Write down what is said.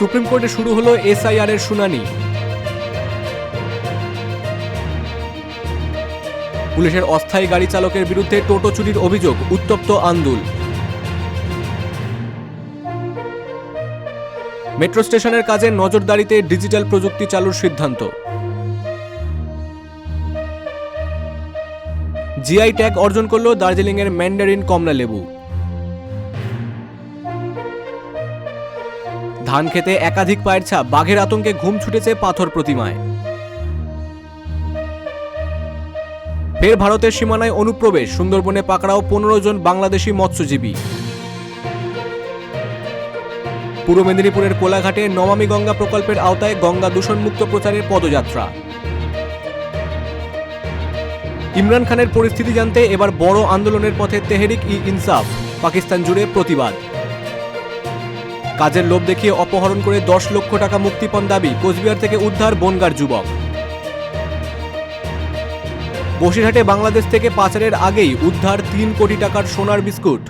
Supreme কোর্টে শুরু হলো এসআইআর এর শুনানি। পুলিশের অস্থায়ী গাড়ি চালকের বিরুদ্ধে টোটো চুরির অভিযোগ, উত্তপ্ত আন্দোল। মেট্রো স্টেশনের কাজে নজরদারিতে ডিজিটাল প্রযুক্তি চালুর সিদ্ধান্ত। জিআই ট্যাগ অর্জন করল দার্জিলিংয়ের ম্যান্ডারিন কমলা লেবু ধান খেতে একাধিক পায়ের ছাপ, বাঘের আতঙ্কে ঘুম ছুটেছে পাথর প্রতিমায়। ফের ভারতের সীমানায় অনুপ্রবেশ, সুন্দরবনে পাকড়াও পনেরো জন বাংলাদেশি মৎস্যজীবী। পূর্ব মেদিনীপুরের কোলাঘাটে নমামি গঙ্গা প্রকল্পের আওতায় গঙ্গা দূষণমুক্ত প্রচারের পদযাত্রা। ইমরান খানের পরিস্থিতি জানতে এবার বড় আন্দোলনের পথে তেহরিক ই ইনসাফ পাকিস্তান জুড়ে প্রতিবাদ। কাজের লোভ দেখিয়ে অপহরণ করে দশ লক্ষ টাকা মুক্তিপণ দাবি কোচবিহার থেকে উদ্ধার বনগার যুবক। বসিরহাটে বাংলাদেশ থেকে পাচারের আগেই উদ্ধার তিন কোটি টাকার সোনার বিস্কুট।